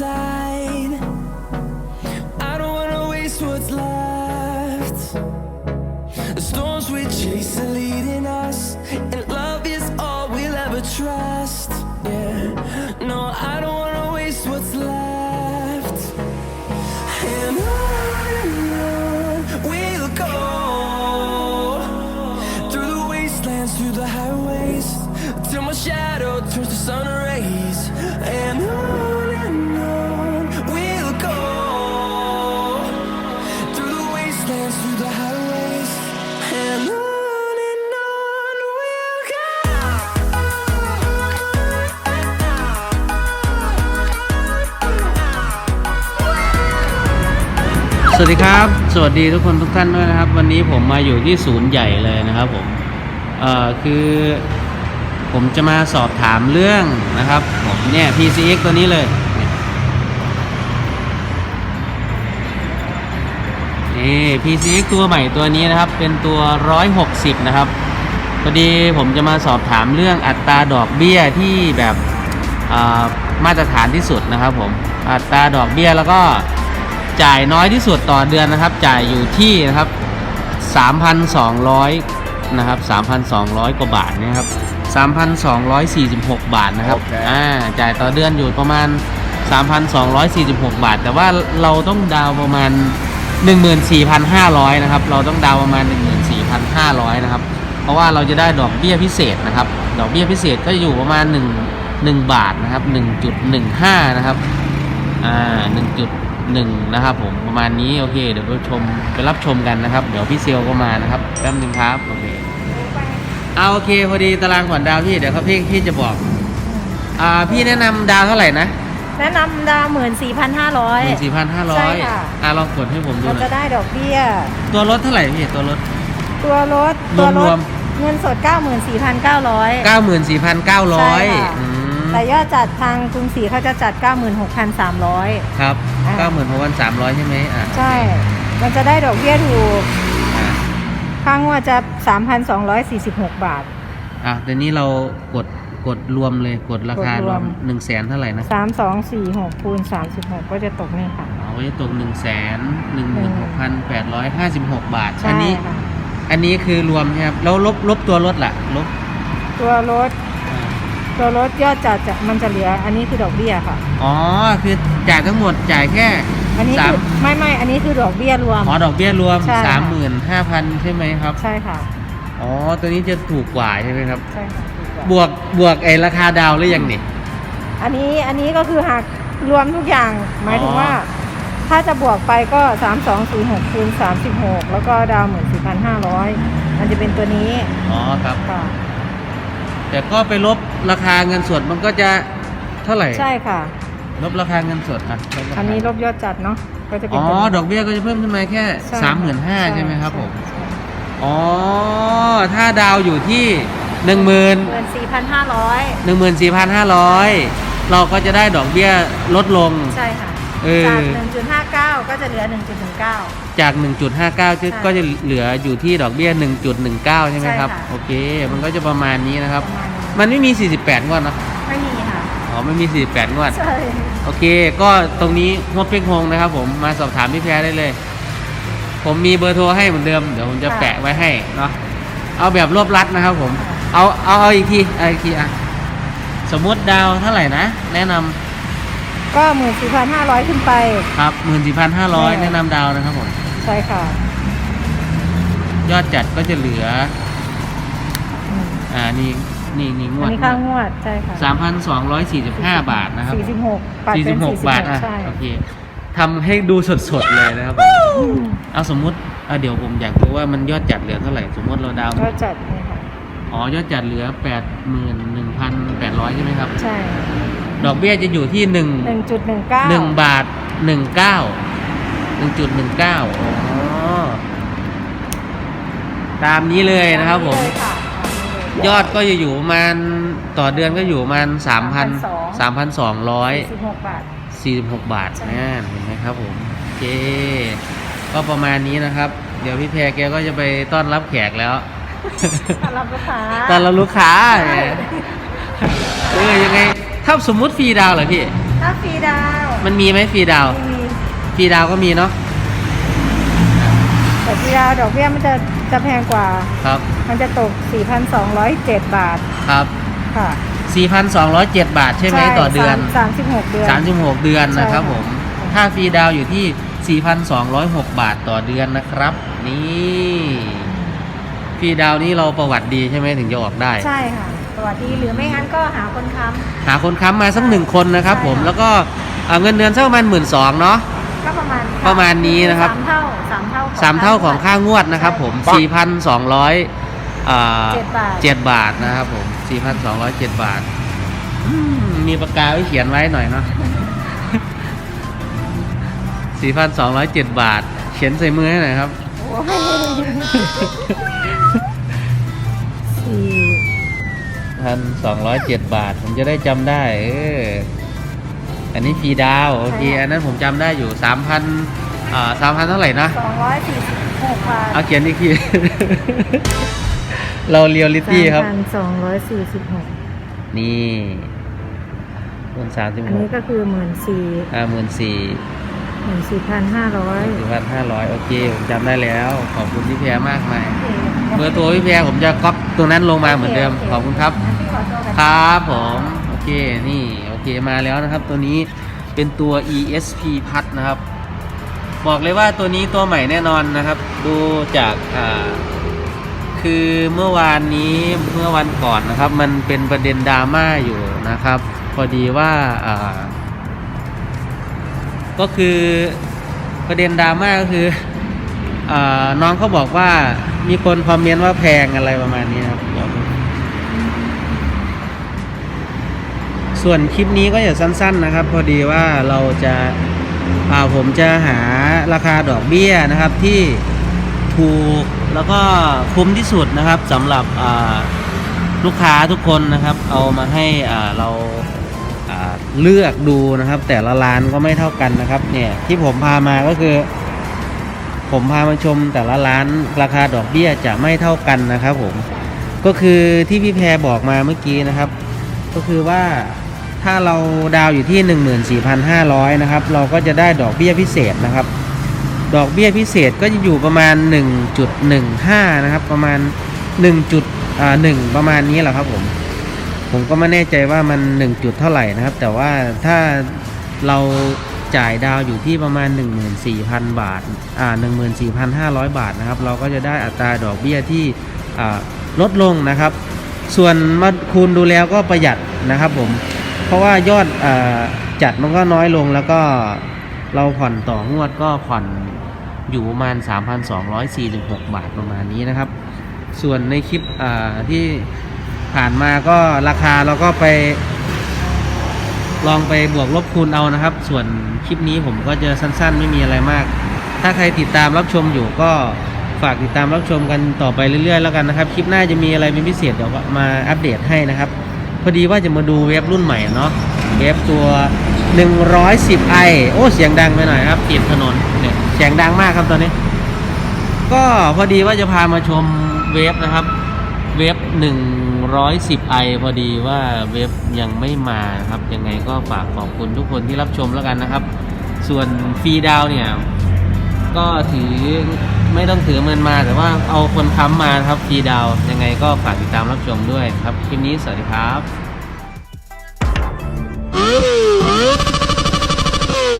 inside สวัสดีครับ สวัสดีทุกคนทุกท่านด้วยนะครับ วันนี้ผมมาอยู่ที่ศูนย์ใหญ่เลยนะครับผมเอ่อคือผมจะมาสอบถามเรื่องนะครับ ผมเนี่ย PCX ตัวนี้เลยนี่ PCX ตัวใหม่ตัวนี้นะครับ เป็นตัว 160 นะครับพอดีผมจะมาสอบถามเรื่องอัตราดอกเบี้ยที่แบบมาตรฐานที่สุดนะครับผมอัตราดอกเบี้ยแล้วก็ จ่ายน้อยที่สุดต่อเดือนนะครับ จ่ายอยู่ที่นะครับ 3,200 นะครับ 3,200 กว่าบาทนะครับ 3,246 บาทนะครับโอเคอ่าจ่ายต่อเดือนอยู่ประมาณ 3,246 บาท แต่ว่าเราต้องดาวน์ประมาณ 14,500 นะครับ เราต้องดาวน์ประมาณ 14,500 นะครับ เพราะว่าเราจะได้ดอกเบี้ยพิเศษนะครับ ดอกเบี้ยพิเศษก็อยู่ประมาณ 1 1 บาทนะครับ 1.15 นะครับ อ่าห นึ่งจุดหนึ่งนะครับผมประมาณนี้โอเค เดี๋ยวไปชมไปรับชมกันนะครับ เดี๋ยวพี่เซลก็มานะครับแป๊บนึงครับโอเคเอาโอเคพอดีตารางผ่อนดาวพี่เดี๋ยวเขาพี่พี่จะบอกอ่าพี่แนะนำดาวเท่าไหร่นะแนะนำดาวหมื่นสี่พันห้าร้อหยนึ่งสี่พันห้าร้อใช่ยค่ะ อ่าลองกดให้ผมดูเราหน่จะอยได้ดอกเบี้ย ตัวรถเท่าไหร่พี่ตัวรถ ตัวรถรตัววมรรวถ ม เงินสด 94,900 เก้าหมื่นสี่พันเก้าร้อย ใช่ค่ะ แต่ยอดจัดทางกรุงศรีเขาจะจัด 96,300 ครับอ่าเก้าหมื่นหกพันสามร้อยใช่ไหมอ่าใช่ มันจะได้ดอกเบี้ยถูกอ่าค่างวดจะ 3,246 บาท อะเดี๋ยวนี้เรากดกดรวมเลยกดราคากดรรววมมหนึ่งแสนเท่าไหร่นะ3246คูณ36 ก็จะตกนี่ค่ะเอาไว้ตกหนึ่งแสนหนึ่งหมื่นหกพันแปดร้อยห้าสิบหกบาทใช่อันี้ ค่ะ อันนี้คือรวมใช่ครับแล้วลบลบตัวรถล่ะลบตัวรถ ตัวรถยอดจัดจะมันจะเหลือ อันนี้คือดอกเบี้ยค่ะ อ๋อ คือจ่ายทั้งหมดจ่ายแค่อันนี้สามคือไม่ไม่อันนี้คือดอกเบี้ยรวม อ๋อดอกเบี้ยรวมใช่ค่ะ สามหมื่นห้าพันใช่ไหมครับ ใช่ค่ะอ๋อ ตัวนี้จะถูกกว่าใช่ไหมครับ ใช่ค่ะถูกกว่าบวกบวกไอราคาดาวหรือยังนี่ อันนี้อันนี้ก็คือหักรวมทุกอย่าง หมายถึงอ๋อว่าถ้าจะบวกไปก็ 3 2 0 6คูณ36 แล้วก็ดาวเหมือน4,500มันจะเป็นตัวนี้อ๋อครับ ค่ะ แต่ก็ไปลบราคาเงินสดมันก็จะเท่าไหร่ใช่ค่ะ ลบราคาเงินสดอะลบราคาอันนี้ลบยอดจัดเนาะก็จะเป็นอ๋อ ตัวนี้ ดอกเบี้ยก็จะเพิ่มขึ้นมาแค่ใช่สามหมื่นห้าใช่ไหมครับผม ใช่ อ๋อ ถ้าดาวอยู่ที่หนึ่งหมื่นเงิน4,500หนึ่งหมื่นสี่พันห้าร้อยเราก็จะได้ดอกเบี้ยลดลง ใช่ค่ะเออ จาก1.59ก็จะเหลือ1.19จาก1.59 จะใช่ก็จะเหลืออยู่ที่ดอกเบี้ย 1.19 ใช่ไหมครับ ใช่ค่ะ โอเค มันก็จะประมาณนี้นะครับ ประมาณนี้มันไม่มี 48 งวดเนอะไม่มีค่ะอ๋อ ไม่มี 48 งวด ใช่โอเค ก็ตรงนี้งบเพ็งฮงนะครับผม มาสอบถามพี่แพรได้เลย ผมมีเบอร์โทรให้เหมือนเดิม เดี๋ยวผมจะแปะไว้ให้เนาะ เอาแบบรวบรัดนะครับผม เอาเอาเอาอีกทีเอาอีกทีอะ สมมติดาวเท่าไหร่นะ แนะนำ ก็14,500ขึ้นไป ครับ 14,500 แนะนำดาวนะครับผม ใช่ค่ะ ยอดจัดก็จะเหลืออืมอ่านี่นี่นี่งวอันดนี้ค่างวดใช่ค่ะสามพันสองร้อยสี่สิบห้าบาทนะครับ46ปัดสี่เป็สินบหกบาทอะใช่โอเคทำให้ดูสดๆเลยนะครับผมอืมเอาสมมุติอะเดี๋ยวผมอยากรู้ว่ามันยอดจัดเหลือเท่าไหร่สมมติเราดาวน์ก็จัดนี่ค่ะอ๋อยอดจัดเหลือแปดหมื่นหนึ่งพันแปดร้อยใช่ไหมครับ ใช่ดอกเบี้ยจะอยู่ที่หนึ่งหนึ่งจุดหนึ่งเก้า หนึ่งบาทหนึ่งเก้า หนึ่งจุดหนึ่งเก้าอ๋อ ตามนี้เลยนะครับผม ยอดก็จะอยู่ประมาณต่อเดือนก็อยู่ประมาณสามพันสามพันสองร้อยสิบหกบาทสี่สิบหกบาทใช่นะเห็นไหมครับผมโอเค ก็ประมาณนี้นะครับ เดี๋ยวพี่แพรแกก็จะไปต้อนรับแขกแล้ว ต้อนรับลูกค้าต้อนรับลูกค้าแหมโอเออยังไง ถ้าสมมุติฟรีดาวน์เหรอพี่ ถ้าฟรีดาว มันมีไหมฟรีดาวน์ไม่มี ฟรีดาวน์ก็มีเนาะแต่ฟรีดาวดอกเบี้ยมันจะจะแพงกว่า ครับมันจะตก 4,207 บาทครับ ค่ะ4,207 บาทใช่ไหมต่อเดือน สามสิบหกเดือน 36 เดือนนะครับใช่ค่ะผมค่าฟรีดาวน์อยู่ที่ 4,206 บาทต่อเดือนนะครับ นี่ฟรีดาวน์นี่เราประวัติดีใช่ไหมถึงจะออกได้ ใช่ค่ะสวัสดีหรือไม่งั้นก็หาคนค้หาคนค้ำมาสักหนึ่งคนนะครับใช่ผมค่ะแล้วก็เอ่อเงินเดือนสักประมาณหมื่นสองเนาะำ ก็ประมาณประมาณนี้นะครับสามเท่าสามเท่าสามเท่าของค่างวดนะครับ ผมใช่4,200อ่าเจ็ดบาทเจ็ดบาทนะครับ ผม4,207บาทอืมมีปากกาไว้เขียนไว้หน่อยเนาะ4,207บาท เขียนใส่มือให้หน่อยครับโอ้ยสี่พันสองร้อยเจ็ดบาท ผมจะได้จำได้ เออ อันนี้ฟรีดาวน์โอเค อันนั้นผมจำได้อยู่สามพันอ่าสามพันเท่าไหร่นะสองร้อยสี่สิบหกบาทเอาเขียนอีกที เราเรียลลิตี้ครับสามพันสองร้อยสี่สิบหกนี่คูณสามสิบอันหนี้กก็คือหมื่นสี่ห้าหมื่นสี่หมื่นสี่พันห้าร้อยสี่พันห้าร้อยโอเค ผมจำได้แล้ว ขอบคุณพี่แพรมากมายเบอร์ตัวพี่แพรผมจะก๊อปตรงนั้นลงมาเหมือนเดิม ขอบคุณครับ ครับผมโอเค นี่ โอเคมาแล้วนะครับ ตัวนี้เป็นตัว ESP พัดนะครับ บอกเลยว่าตัวนี้ตัวใหม่แน่นอนนะครับ ดูจากอ่าคือเมื่อวานนี้เมื่อวันก่อนนะครับ มันเป็นประเด็นดราม่าอยู่นะครับ พอดีว่าอ่าก็คือประเด็นดราม่าก็คืออาน้องเขาบอกว่ามีคนคอมเมนต์ว่าแพงอะไรประมาณนี้ครับเดี๋ยวดู ส่วนคลิปนี้ก็อย่าสั้น ๆนะครับ พอดีว่าเราจะอาผมจะหาราคาดอกเบี้ยนะครับที่ถูกแล้วก็คุ้มที่สุดนะครับสำหรับลูกค้าทุกคนนะครับ เอามาให้เราเลือกดูนะครับ แต่ละร้านก็ไม่เท่ากันนะครับเนี่ยที่ผมพามาก็คือ ผมพามาชมแต่ละร้านราคาดอกเบี้ยจะไม่เท่ากันนะครับผมก็คือที่พี่แพรบอกมาเมื่อกี้นะครับ ก็คือว่า ถ้าเราดาวอยู่ที่ 14,500นะครับ เราก็จะได้ดอกเบี้ยพิเศษนะครับ ดอกเบี้ยพิเศษก็จะอยู่ประมาณ 1.15 นะครับ ประมาณ1จุดอ่า1ประมาณนี้แหละครับผม ผมก็ไม่แน่ใจว่ามัน 1 จุดเท่าไหร่นะครับ แต่ว่าถ้าเราจ่ายดาวอยู่ที่ประมาณ 14,000 บาท อ่า 14,500 บาทนะครับ เราก็จะได้อัตราดอกเบี้ยที่ลดลงนะครับ ส่วนมาคูณดูแล้วก็ประหยัดนะครับผม เพราะว่ายอดอจัดมันก็น้อยลงแล้วก็เราผ่อนต่องวดก็ผ่อนอยู่ประมาณ 3,246 บาทประมาณนี้นะครับ ส่วนในคลิปที่ผ่านมาก็ราคาเราก็ไป ลองไปบวกลบคูณเอานะครับ ส่วนคลิปนี้ผมก็จะสั้นๆ ไม่มีอะไรมาก ถ้าใครติดตามรับชมอยู่ก็ฝากติดตามรับชมกันต่อไปเรื่อยๆ แล้วกันนะครับ คลิปหน้าจะมีอะไรเป็นพิเศษเดี๋ยวมาอัปเดตให้นะครับ อดีว่าจะมาดูเว็บรุ่นใหม่เนาะเว็บตัว 110i โอ้เสียงดังไปหน่อยครับติดถนนเนี่ยเสียงดังมากครับตอนนี้ ก็พอดีว่าจะพามาชมเว็บนะครับ เว็บ 110i พอดีว่าเว็บยังไม่มาครับ ยังไงก็ฝากขอบคุณทุกคนที่รับชมแล้วกันนะครับ ส่วนฟรีดาวเนี่ย ก็ถือไม่ต้องถือเงินมาแต่ว่าเอาคนค้ำมาครับฟรีดาวยังไงก็ฝากติดตามรับชมด้วยครับ คลิปนี้สวัสดีครับ ¡Oh!